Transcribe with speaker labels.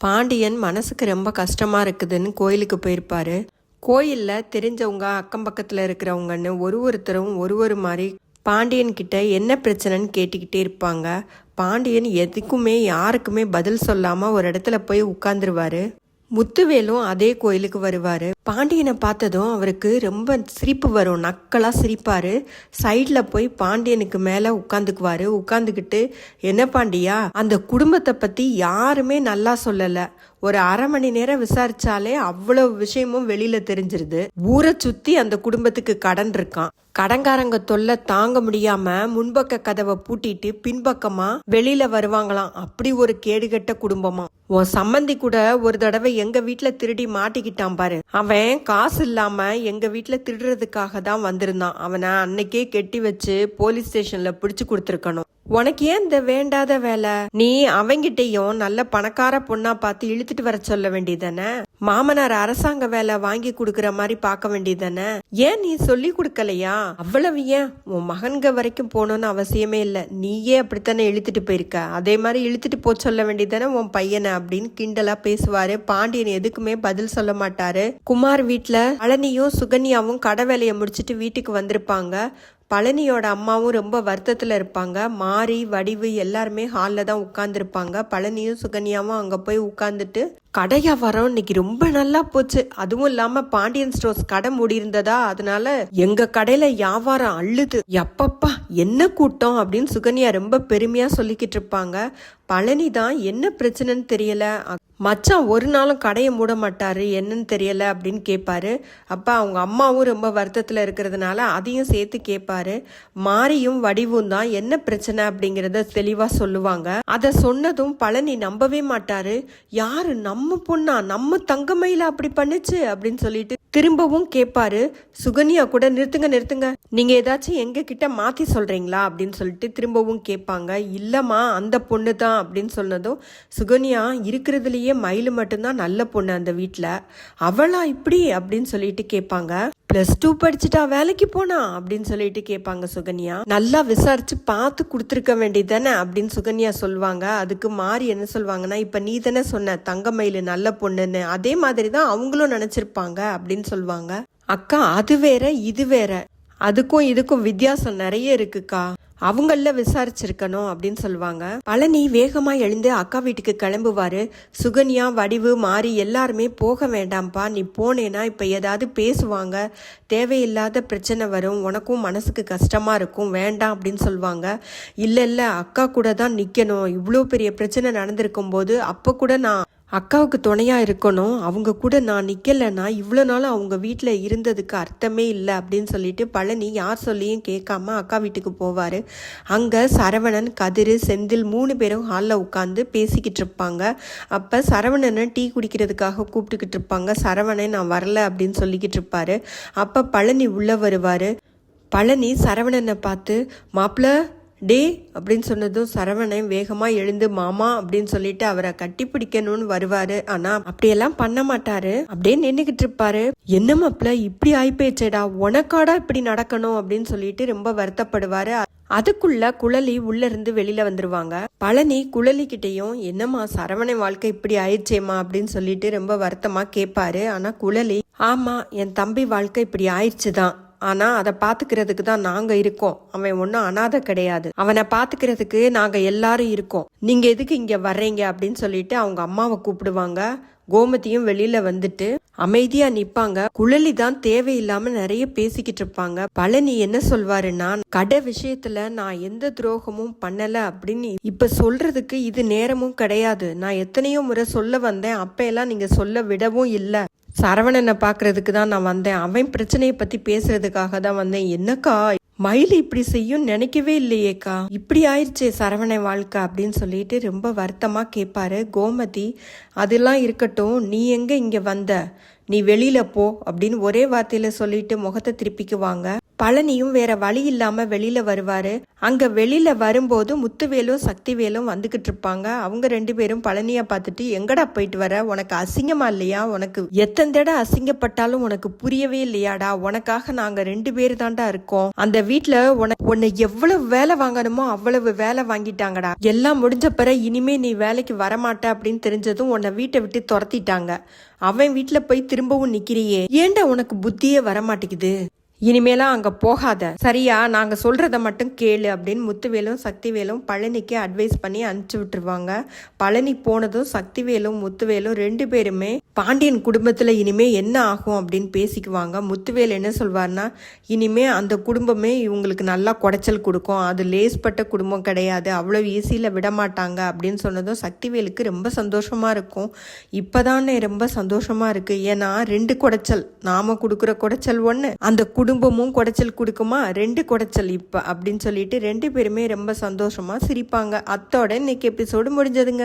Speaker 1: பாண்டியன் மனசுக்கு ரொம்ப கஷ்டமாக இருக்குதுன்னு கோயிலுக்கு போயிருப்பார். கோயிலில் தெரிஞ்சவங்க அக்கம் பக்கத்தில் இருக்கிறவங்கன்னு ஒரு ஒருத்தரும் ஒரு ஒரு மாதிரி பாண்டியன் கிட்ட என்ன பிரச்சனைன்னு கேட்டுக்கிட்டே இருப்பாங்க. பாண்டியன் எதுக்குமே யாருக்குமே பதில் சொல்லாமல் ஒரு இடத்துல போய் உட்காந்துருவாரு முத்துவேலும் அதே கோயிலுக்கு வருவார். பாண்டியனை பார்த்ததும் அவருக்கு ரொம்ப சிரிப்பு வரும். நக்கலாக சிரிப்பார். சைடில் போய் பாண்டியனுக்கு மேலே உட்காந்துக்குவாரு. உட்காந்துக்கிட்டு என்ன பாண்டியா அந்த குடும்பத்தை பற்றி யாருமே நல்லா சொல்லலை. ஒரு அரை மணி நேரம் விசாரிச்சாலே அவ்வளவு விஷயமும் வெளியில தெரிஞ்சிருது. ஊரை சுத்தி அந்த குடும்பத்துக்கு கடன் இருக்கான் கடன்காரங்க தொல்லை தாங்க முடியாம முன்பக்க கதவை பூட்டிட்டு பின்பக்கமா வெளியில வருவாங்களாம். அப்படி ஒரு கேடுகட்ட குடும்பமா. உன் சம்மந்தி கூட ஒரு தடவை எங்க வீட்டில் திருடி மாட்டிக்கிட்டான் பாரு. அவன் காசு இல்லாம எங்க வீட்டில் திருடுறதுக்காக தான் வந்திருந்தான். அவனை அன்னைக்கே கெட்டி வச்சு போலீஸ் ஸ்டேஷன்ல பிடிச்சு கொடுத்துருக்கணும். உனக்கு ஏன் இந்த வேண்டாத வேலை? நீ அவங்கிட்டையும் நல்ல பணக்கார பொண்ணா பார்த்து இழுத்துட்டு வர சொல்ல வேண்டியதானே மாமனார் அரசாங்க வேலை வாங்கி கொடுக்கற மாதிரி பார்க்க வேண்டியதானே ஏன் நீ சொல்லி கொடுக்கலையா? அவ்வளவு ஏன்? உன் மகன்க வரைக்கும் போகணும்னு அவசியமே இல்லை. நீயே அப்படித்தானே இழுத்துட்டு போயிருக்க? அதே மாதிரி இழுத்துட்டு போ சொல்ல வேண்டியதானே உன் பையனை அப்படின்னு கிண்டலா பேசுவாரு. பாண்டியன் எதுக்குமே பதில் சொல்ல மாட்டாரு. குமார் வீட்டுல பழனியும் சுகன்யாவும் கடை வேலையை முடிச்சிட்டு வீட்டுக்கு வந்திருப்பாங்க. பழனியோட அம்மாவும் ரொம்ப வருத்தத்தில் இருப்பாங்க. மாரி வடிவு எல்லாருமே ஹாலில் தான் உட்காந்துருப்பாங்க பழனியும் சுகன்யாவும் அங்கே போய் உட்காந்துட்டு கடையா வரோம். இன்னைக்கு ரொம்ப நல்லா போச்சு. அதுவும் இல்லாம பாண்டியன் ஸ்டோர்ஸ் கடை மூடியிருந்ததா? அதனால எங்க கடையில வியாபாரம் அள்ளுது எப்பப்பா என்ன கூட்டம்? அப்படின்னு சுகன்யா ரொம்ப பெருமையா சொல்லிக்கிட்டு இருப்பாங்க. பழனி தான் என்ன பிரச்சனைன்னு தெரியல. மச்சான் ஒரு நாளும் கடையை மூட மாட்டார் என்னன்னு தெரியலை அப்படின்னு கேட்பாரு அப்போ அவங்க அம்மாவும் ரொம்ப வருத்தத்தில் இருக்கிறதுனால அதையும் சேர்த்து கேட்பாரு மாரியும் வடிவும் தான் என்ன பிரச்சனை அப்படிங்கிறத தெளிவாக சொல்லுவாங்க. அதை சொன்னதும் பழனி நம்பவே மாட்டாரு. யாரு? நம்ம பொண்ணா? நம்ம தங்கமயில அப்படி பண்ணுச்சு? அப்படின்னு சொல்லிட்டு திரும்பவும் கேட்பாரு சுகன்யா கூட நிறுத்துங்க நிறுத்துங்க. நீங்க ஏதாச்சும் எங்க கிட்ட மாத்தி சொல்றீங்களா? அப்படின்னு சொல்லிட்டு திரும்பவும் கேட்பாங்க இல்லம்மா அந்த பொண்ணு தான். அப்படின்னு சொன்னதும் சுகன்யா இருக்கிறதுலயே மயிலு மட்டும்தான் நல்ல பொண்ணு அந்த வீட்டில் அவளா இப்படி அப்படின்னு சொல்லிட்டு கேட்பாங்க. பிளஸ் டூ படிச்சுட்டா வேலைக்கு போனா அப்படின்னு சொல்லிட்டு கேட்பாங்க சுகன்யா. நல்லா விசாரிச்சு பார்த்து கொடுத்துருக்க வேண்டியதானே அப்படின்னு சுகன்யா சொல்லுவாங்க அதுக்கு மாறி என்ன சொல்லுவாங்கன்னா இப்ப நீ தானே சொன்ன தங்கமயிலு நல்ல பொண்ணுன்னு. அதே மாதிரி தான் அவங்களும் நினைச்சிருப்பாங்க அப்படின்னு சொல்லுவாங்க அக்கா அது வேற இது வேற. அதுக்கும் இதுக்கும் வித்தியாசம் நிறைய இருக்குக்கா. அவங்கள விசாரிச்சிருக்கணும் அப்படின்னு சொல்லுவாங்க. பழனி வேகமா எழுந்து அக்கா வீட்டுக்கு கிளம்புவாரு. சுகன்யா வடிவு மாறி எல்லாருமே போக வேண்டாம்ப்பா நீ போனேன்னா இப்ப ஏதாவது பேசுவாங்க. தேவையில்லாத பிரச்சனை வரும். உனக்கும் மனசுக்கு கஷ்டமா இருக்கும். வேண்டாம் அப்படின்னு சொல்லுவாங்க. இல்ல இல்ல அக்கா கூட தான் நிக்கணும். இவ்வளோ பெரிய பிரச்சனை நடந்திருக்கும் போது அப்ப கூட நான் அக்காவுக்கு துணையாக இருக்கணும். அவங்க கூட நான் நிற்கலைன்னா இவ்வளோ நாள் அவங்க வீட்டில் இருந்ததுக்கு அர்த்தமே இல்லை அப்படின்னு சொல்லிட்டு பழனி யார் சொல்லியும் கேட்காம அக்கா வீட்டுக்கு போவார். அங்கே சரவணன் கதிர் செந்தில் மூணு பேரும் ஹாலில் உட்காந்து பேசிக்கிட்டு இருப்பாங்க. அப்போ சரவணனை டீ குடிக்கிறதுக்காக கூப்பிட்டுக்கிட்டு இருப்பாங்க. சரவணன் நான் வரல அப்படின்னு சொல்லிக்கிட்டு இருப்பாரு. அப்போ பழனி உள்ளே வருவார். பழனி சரவணனை பார்த்து மாப்பிள்ள டே அப்படின்னு சொன்னதும் சரவணன் வேகமாக எழுந்து மாமா அப்படின்னு சொல்லிட்டு அவரை கட்டி பிடிக்கணும்னு வருவாரு. ஆனா அப்படியெல்லாம் பண்ண மாட்டாரு. அப்படியே நின்னுகிட்டு இருப்பாரு. என்ன மாப்பிள்ள இப்படி ஆயிப்போச்சேடா உனக்காடா இப்படி நடக்கணும்? அப்படின்னு சொல்லிட்டு ரொம்ப வருத்தப்படுவாரு. அதுக்குள்ள குழலி உள்ள இருந்து வெளியில வந்துருவாங்க. பழனி குழலி கிட்டயும் என்னம்மா சரவணை வாழ்க்கை இப்படி ஆயிடுச்சேம்மா? அப்படின்னு சொல்லிட்டு ரொம்ப வருத்தமா கேட்பாரு ஆனா குழலி ஆமா என் தம்பி வாழ்க்கை இப்படி ஆயிடுச்சுதான். ஆனா அதை பாத்துக்கிறதுக்கு தான் நாங்க இருக்கோம். அவன் ஒன்றும் அனாதை கிடையாது. அவனை பாத்துக்கிறதுக்கு நாங்க எல்லாரும் இருக்கோம். நீங்க எதுக்கு இங்க வர்றீங்க அப்படின்னு சொல்லிட்டு அவங்க அம்மாவை கூப்பிடுவாங்க. கோமதியும் வெளியில வந்துட்டு அமைதியா நிப்பாங்க. குழலி தான் தேவையில்லாம நிறைய பேசிக்கிட்டு இருப்பாங்க. பழனி என்ன சொல்வாருன்னா கடை விஷயத்துல நான் எந்த துரோகமும் பண்ணல அப்படின்னு இப்ப சொல்றதுக்கு இது நேரமும் கிடையாது. நான் எத்தனையோ முறை சொல்ல வந்தேன். அப்ப எல்லாம் நீங்க சொல்ல விடவும் இல்லை. சரவணனை பார்க்கறதுக்கு தான் நான் வந்தேன். அவன் பிரச்சனையை பத்தி பேசுறதுக்காக தான் வந்தேன். என்னக்கா மயில் இப்படி செய்யும் நினைக்கவே இல்லையேக்கா. இப்படி ஆயிடுச்சே சரவண வாழ்க்கை அப்படின்னு சொல்லிட்டு ரொம்ப வருத்தமா கேட்பாரு கோமதி. அதெல்லாம் இருக்கட்டும் நீ எங்க இங்க வந்த? நீ வெளியில போ அப்படின்னு ஒரே வார்த்தையில சொல்லிட்டு முகத்தை திருப்பிக்குவாங்க. பழனியும் வேற வழி இல்லாம வெளியில வருவாரு. அங்க வெளியில வரும்போது முத்துவேலும் சக்திவேலும் வந்துகிட்டு இருப்பாங்க. அவங்க ரெண்டு பேரும் பழனிய பார்த்துட்டு எங்கடா போயிட்டு வர? உனக்கு அசிங்கமா இல்லையா? உனக்கு எத்தனை தடவை அசிங்கப்பட்டாலும் உனக்கு புரியவே இல்லையாடா? உனக்காக நாங்க ரெண்டு பேர் தான்டா இருக்கோம். அந்த வீட்டுல உனக்கு உன்னை எவ்வளவு வேலை வாங்கணுமோ அவ்வளவு வேலை வாங்கிட்டாங்கடா. எல்லாம் முடிஞ்ச பிற இனிமே நீ வேலைக்கு வரமாட்ட அப்படின்னு தெரிஞ்சதும் உன்னை வீட்டை விட்டு துரத்திட்டாங்க. அவன் வீட்டுல போய் திரும்பவும் நிக்கிறியே. ஏன்டா உனக்கு புத்தியே வரமாட்டேங்குது? இனிமேலாம் அங்க போகாத. சரியா? நாங்க சொல்றத மட்டும் கேளு அப்படின்னு முத்துவேலும் சக்திவேலும் பழனிக்கு அட்வைஸ் பண்ணி அனுப்பிச்சு விட்டுருவாங்க. பழனி போனதும் சக்திவேலும் முத்துவேலும் ரெண்டு பேருமே பாண்டியன் குடும்பத்துல இனிமே என்ன ஆகும் அப்படின்னு பேசிக்குவாங்க. முத்துவேல் என்ன சொல்வார்னா இனிமே அந்த குடும்பமே இவங்களுக்கு நல்லா குடைச்சல் கொடுக்கும். அது லேஸ்பட்ட குடும்பம் கிடையாது. அவ்வளவு ஈஸியில் விட மாட்டாங்க அப்படின்னு சொன்னதும் சக்திவேலுக்கு ரொம்ப சந்தோஷமா இருக்கும். இப்பதானே ரொம்ப சந்தோஷமா இருக்கு. ஏன்னா ரெண்டு குடைச்சல். நாம கொடுக்குற குடைச்சல் ஒன்று அந்த குடும்பமும் குடைச்சல் கொடுக்குமா? ரெண்டு குடைச்சல் இப்போ அப்படின்னு சொல்லிட்டு ரெண்டு பேருமே ரொம்ப சந்தோஷமாக சிரிப்பாங்க. அத்தோட இன்னைக்கு எபிசோடு முடிஞ்சதுங்க.